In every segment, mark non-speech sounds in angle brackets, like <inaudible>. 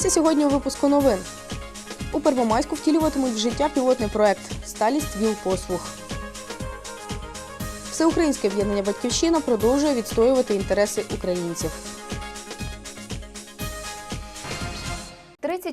Дивіться сьогодні у випуску новин. У Первомайську втілюватимуть в життя пілотний проект Сталість ВІЛ послуг. Всеукраїнське об'єднання Батьківщина продовжує відстоювати інтереси українців.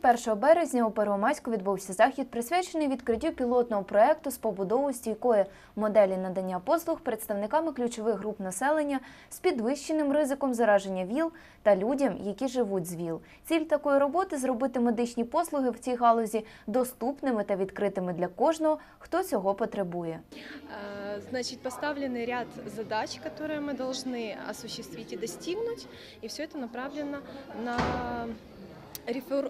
31 березня у Первомайську відбувся захід, присвячений відкриттю пілотного проекту з побудови стійкої моделі надання послуг представниками ключових груп населення з підвищеним ризиком зараження ВІЛ та людям, які живуть з ВІЛ. Ціль такої роботи зробити медичні послуги в цій галузі доступними та відкритими для кожного, хто цього потребує. Э, Значит, поставлены ряд задач, которые мы должны осуществить и достигнуть, и все это направлено на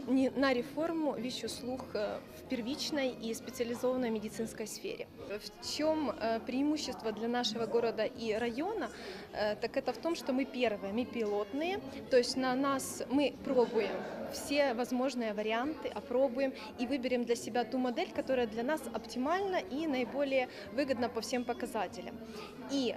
не- на реформу ВИЧ-услуг э, в первичной и специализованной медицинской сфере. В чем э, преимущество для нашего города и района? Э, Так это в том, что мы первые, мы пилотные, то есть на нас мы пробуем все возможные варианты, опробуем и выберем для себя ту модель, которая для нас оптимальна и наиболее выгодна по всем показателям. И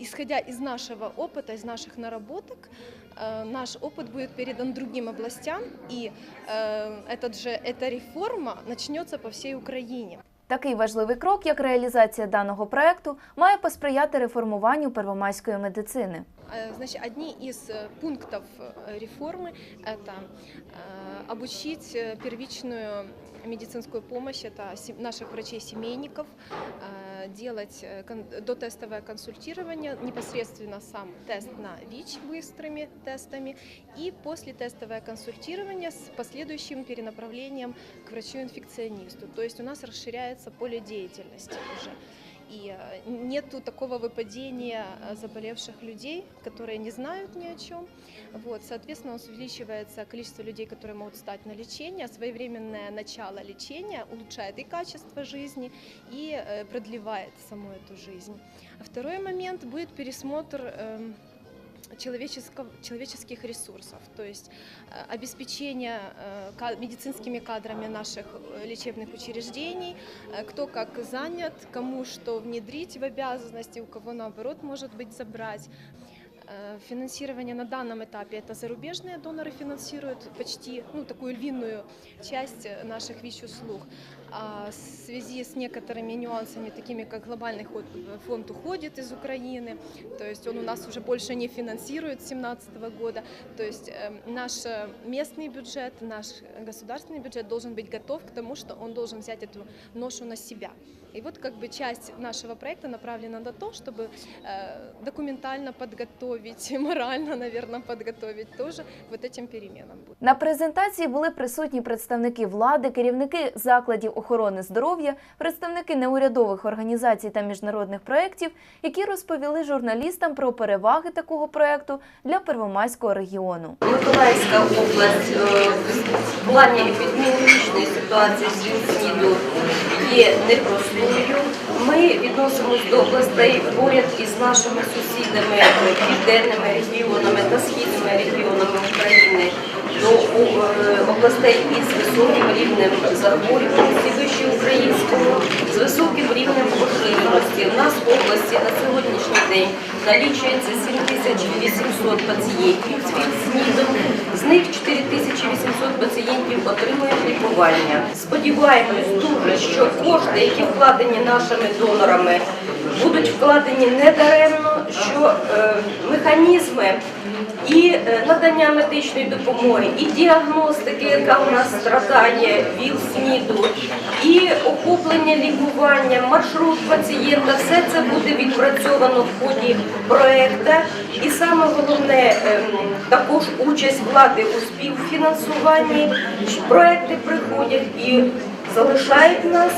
исходя из нашего опыта, из наших наработок, э, наш опыт будет передан другим областям, и э, этот же, эта реформа начнется по всей Украине. Такий важливий крок, як реалізація даного проекту, має посприяти реформуванню первомайської медицини. Э, Значит, одни из э, пунктов э, реформы – это э, обучить э, первичную медицинскую помощь, это се- наших врачей-семейников, э, делать э, кон- дотестовое консультирование, непосредственно сам тест на ВИЧ быстрыми тестами и после тестовое консультирование с последующим перенаправлением к врачу-инфекционисту. То есть у нас расширяется поле деятельности уже. И э, нету такого выпадения э, заболевших людей, которые не знают ни о чем. Вот, соответственно, у нас увеличивается количество людей, которые могут стать на лечение. Своевременное начало лечения улучшает и качество жизни, и э, продлевает саму эту жизнь. А второй момент будет пересмотр эм, человеческого, человеческих ресурсов, то есть э, обеспечение э, ка- медицинскими кадрами наших э, лечебных учреждений, э, кто как занят, кому что внедрить в обязанности, у кого наоборот может быть забрать. Э, Финансирование на данном этапе это зарубежные доноры финансируют почти ну, такую львиную часть э, наших ВИЧ-услуг. А в связи с некоторыми нюансами, такими как глобальный ход- фонд уходит из Украины, то есть он у нас уже больше не финансирует с 2017 года. То есть э, наш э, местный бюджет, наш государственный бюджет должен быть готов к тому, что он должен взять эту ношу на себя. И вот как бы часть нашего проекта направлена на то, чтобы э, документально подготовить, <laughs> морально, наверное, подготовить тоже вот этим переменам. На презентації були присутні представники влади, керівники закладів охорони здоров'я, представники неурядових організацій та міжнародних проєктів, які розповіли журналістам про переваги такого проєкту для Первомайського регіону. Миколаївська область е, в плані епідеміологічної ситуації з ВІЛ-СНІДу є непростою. Ми відносимось до областей поряд із нашими сусідами, південними регіонами та східними регіонами України, до е, областей із високим рівнем захворюваності вищеукраїнського, з високим рівнем поширеності. У нас в області на сьогоднішній день налічується 7800 пацієнтів з ВІЛ-СНІДом. З них 4800 пацієнтів отримують лікування. Сподіваємось дуже, що кошти, які вкладені нашими донорами, будуть вкладені недаремно, що е, механізми і е, надання медичної допомоги, і діагностики, яка у нас страдає ВІЛ-СНІДу, і охоплення лікування, маршрут пацієнта, все це буде відпрацьовано в ході проекту. І саме головне ем, також участь влади у співфінансуванні. Проекти приходять і залишають нас.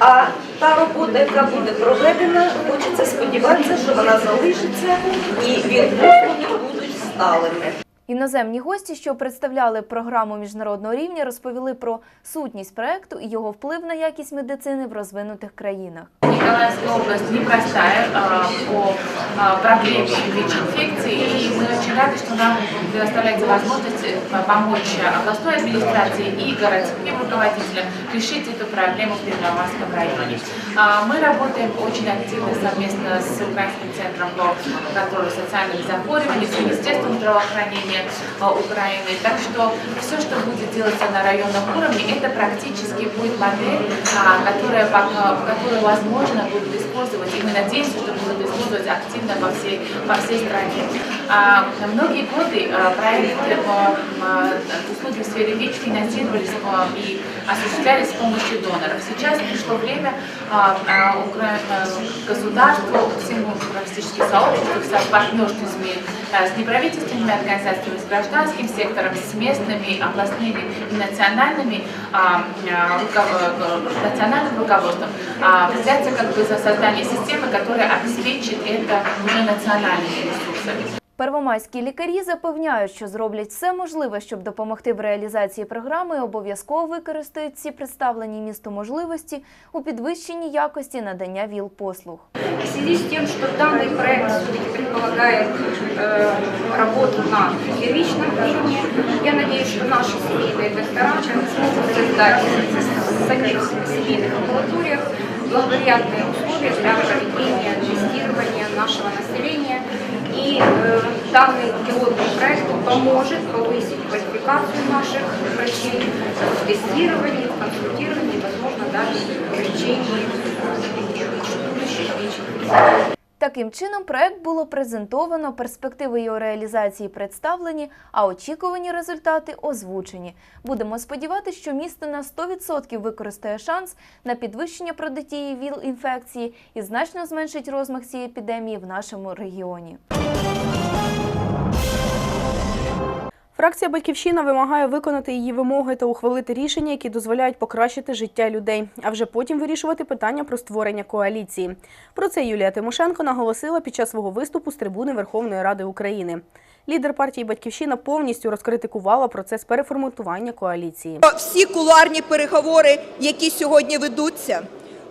А та робота, яка буде проведена, хочеться сподіватися, що вона залишиться і будуть сталими. Іноземні гості, що представляли програму міжнародного рівня, розповіли про сутність проекту і його вплив на якість медицини в розвинутих країнах. Николаевская область непростая а, по а, проблеме ВИЧ-инфекции, и мы очень рады, что нам предоставляется возможность э, помочь областной администрации и городским руководителям решить эту проблему в Первомайском районе. А, Мы работаем очень активно совместно с Украинским центром по контролю социальных заболеваний, с Министерством здравоохранения а, Украины. Так что все, что будет делаться на районном уровне, это практически будет модель, а, которая, которую возможно будут использовать, и мы надеемся, что будут использовать активно во всей, по всей стране. Многие годы проекты по услуги в сфере ВИЧ финансировались и осуществлялись с помощью доноров. Сейчас пришло время а, а, а, государству, всему практически сообществу, в с, с неправительственными организациями, с гражданским сектором, с местными, областными и национальными национальным руководством взяться как бы за создание системы, которая обеспечит это уже национальными ресурсами. Первомайські лікарі запевняють, що зроблять все можливе, щоб допомогти в реалізації програми, і обов'язково використають всі представлені місту можливості у підвищенні якості надання ВІЛ-послуг. В связи с тем, что данный проект все-таки предполагает э, работу на первичном уровне, я надеюсь, что наши семейные доктора смогут создать в самих семейных амбулаториях благоприятные условия для проведения тестирования нашего населения. И э, данный пилотный проект поможет повысить квалификацию наших врачей в тестировании, в консультировании, возможно, даже в лечении будущих ВИЧ-инфекций. Таким чином, проект було презентовано, перспективи його реалізації представлені, а очікувані результати озвучені. Будемо сподіватися, що місто на 100% використає шанс на підвищення протидії ВІЛ-інфекції і значно зменшить розмах цієї епідемії в нашому регіоні. Фракція Батьківщина вимагає виконати її вимоги та ухвалити рішення, які дозволяють покращити життя людей, а вже потім вирішувати питання про створення коаліції. Про це Юлія Тимошенко наголосила під час свого виступу з трибуни Верховної Ради України. Лідер партії Батьківщина повністю розкритикувала процес переформатування коаліції. всі кулуарні переговори, які сьогодні ведуться,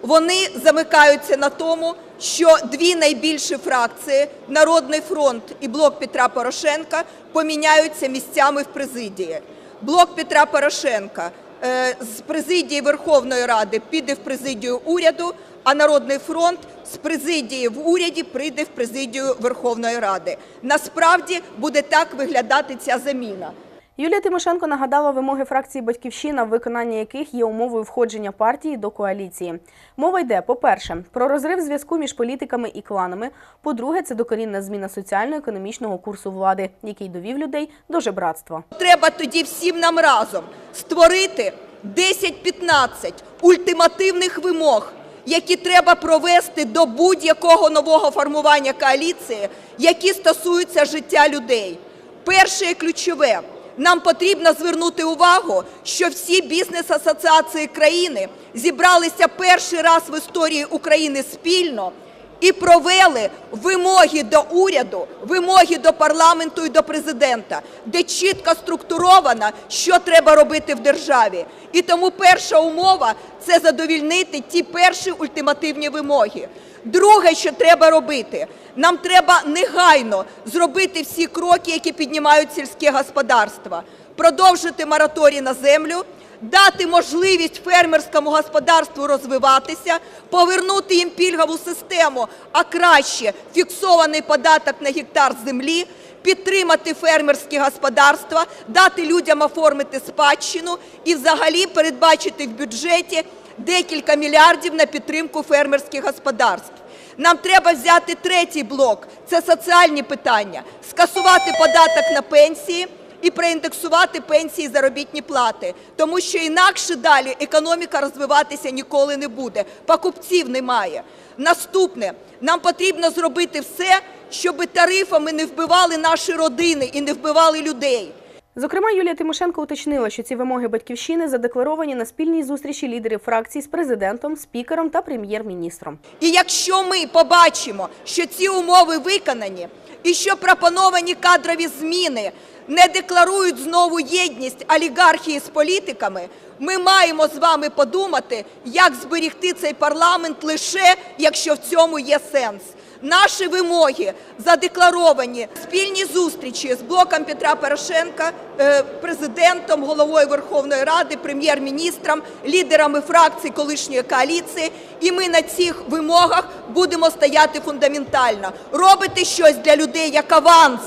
вони замикаються на тому, що дві найбільші фракції Народний фронт і Блок Петра Порошенка поміняються місцями в президії. Блок Петра Порошенка е, з президії Верховної Ради піде в президію уряду, а Народний фронт з президії в уряді прийде в президію Верховної Ради. Насправді буде так виглядати ця заміна. Юлія Тимошенко нагадала вимоги фракції Батьківщина, виконання яких є умовою входження партії до коаліції. Мова йде, по-перше, про розрив зв'язку між політиками і кланами. По-друге, це докорінна зміна соціально-економічного курсу влади, який довів людей до жебратства. Треба тоді всім нам разом створити 10-15 ультимативних вимог, які треба провести до будь-якого нового формування коаліції, які стосуються життя людей. Перше і ключове. Нам потрібно звернути увагу, що всі бізнес-асоціації країни зібралися перший раз в історії України спільно і провели вимоги до уряду, вимоги до парламенту і до президента, де чітко структуровано, що треба робити в державі. І тому перша умова це задовільнити ті перші ультимативні вимоги. Друге, що треба робити, нам треба негайно зробити всі кроки, які піднімають сільське господарство, продовжити мораторій на землю, дати можливість фермерському господарству розвиватися, повернути їм пільгову систему, а краще фіксований податок на гектар землі, підтримати фермерські господарства, дати людям оформити спадщину і взагалі передбачити в бюджеті декілька мільярдів на підтримку фермерських господарств. Нам треба взяти третій блок це соціальні питання, скасувати податок на пенсії і проіндексувати пенсії заробітні плати, тому що інакше далі економіка розвиватися ніколи не буде. Покупців немає. Наступне нам потрібно зробити все, щоб тарифами не вбивали наші родини і не вбивали людей. Зокрема, Юлія Тимошенко уточнила, що ці вимоги батьківщини задекларовані на спільній зустрічі лідерів фракцій з президентом, спікером та прем'єр-міністром. І якщо ми побачимо, що ці умови виконані, і що пропоновані кадрові зміни не декларують знову єдність олігархії з політиками, ми маємо з вами подумати, як зберегти цей парламент лише, якщо в цьому є сенс. Наші вимоги задекларовані спільні зустрічі з блоком Петра Порошенка, е, президентом, головою Верховної Ради, прем'єр-міністром, лідерами фракцій колишньої коаліції. І ми на цих вимогах будемо стояти фундаментально. Робити щось для людей як аванс.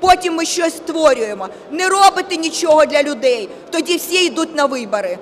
Потім ми щось створюємо. Не робите нічого для людей, тоді всі йдуть на вибори.